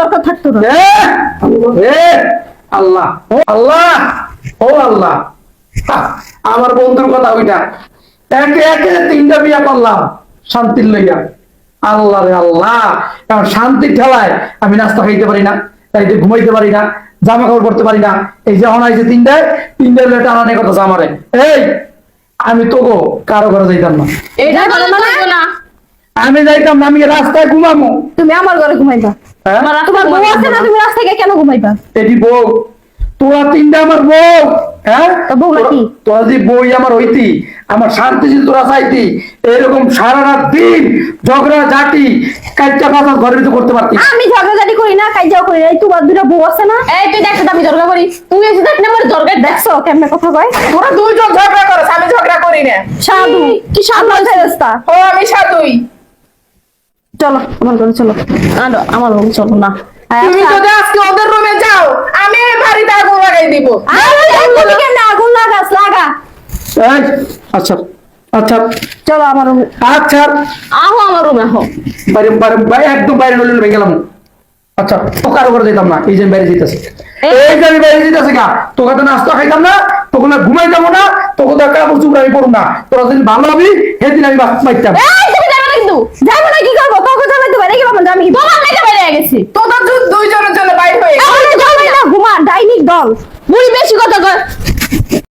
দরকার থাকতো না। এ, এ, আল্লাহ ও আল্লাহ ও আল্লাহ। আমার বন্ধুর কথা ওইটা। একে একে তিনটা বিয়া করলাম শান্তির লইয়া। আল্লাহ রে আল্লাহ এখন শান্তির ঠেলায় আমি নাস্তা খাইতে পারি না তাইতে ঘুমাইতে পারি না জামা কাপড় পরতে পারি না। এই যে অনাইছে তিনটায় তিনটার লেটা আনানে কথা জামারে। এই আমি তো গো কারও ঘরে যাইতাম না। এটা ভালো না। আমি যাইতাম না আমি রাস্তায় ঘুমামো। তুমি আমার ঘরে ঘুমাইবা। হ্যাঁ? তোমার বউ আছে না? তুমি রাস্তায় গিয়ে কেন ঘুমাইবা? এটি বউ। তোরা তিনটা আমার বউ হ্যাঁ? তোরা- যে বই আমার হইতি আমার শান্তি যদি তোরা চাইতি এরকম সারা রাত দিন ঝগড়া কাজটা ঘরের ভিতরে করতে পারতি আমি ঝগড়াঝাটি করি না কাইজাও করি না। তোমার দুটা বউ আছে না? এই তুই দেখছ আমি ঝগড়া করি। তুই এসে দেখ না আমার ঝগড়া দেখছ? কেমনে কথা কয়? তোরা দুইজন ঝগড়া করছ আমি ঝগড়া করি না। সাধু কি সাধু ফেরেস্তা ও আমি সাধুই। আমার ঘরে চলো। আর আমার রুম চলো না। তুমি আচ্ছা। যদি আজকে ওদের রুমে যাও আমি এই বাড়িতে আগুন লাগাই দিব। তুমি কেমনে আগুন লাগাস? লাগা। আচ্ছা আচ্ছা। চলো আমার রুমে। আচ্ছা। আহো আমার রুমে আহো। বাইরে বাইরে বাইরে একদম বাইরে নলিল ভেঙে গেলাম। আচ্ছা তো কারও করে যেতাম না এই যে আমি বাইরে যেতেছি। এই যে আমি বাইরে যেতেছি গা তোকে তো নাস্তা খাইতাম না তোকে না ঘুমাইতাম না তোকে তো কাপড় চুপড় আমি পড়ুম না। তোরা যদি ভালো হবি সেদিন আমি বাইতাম দল বুড়ি বেশি কথা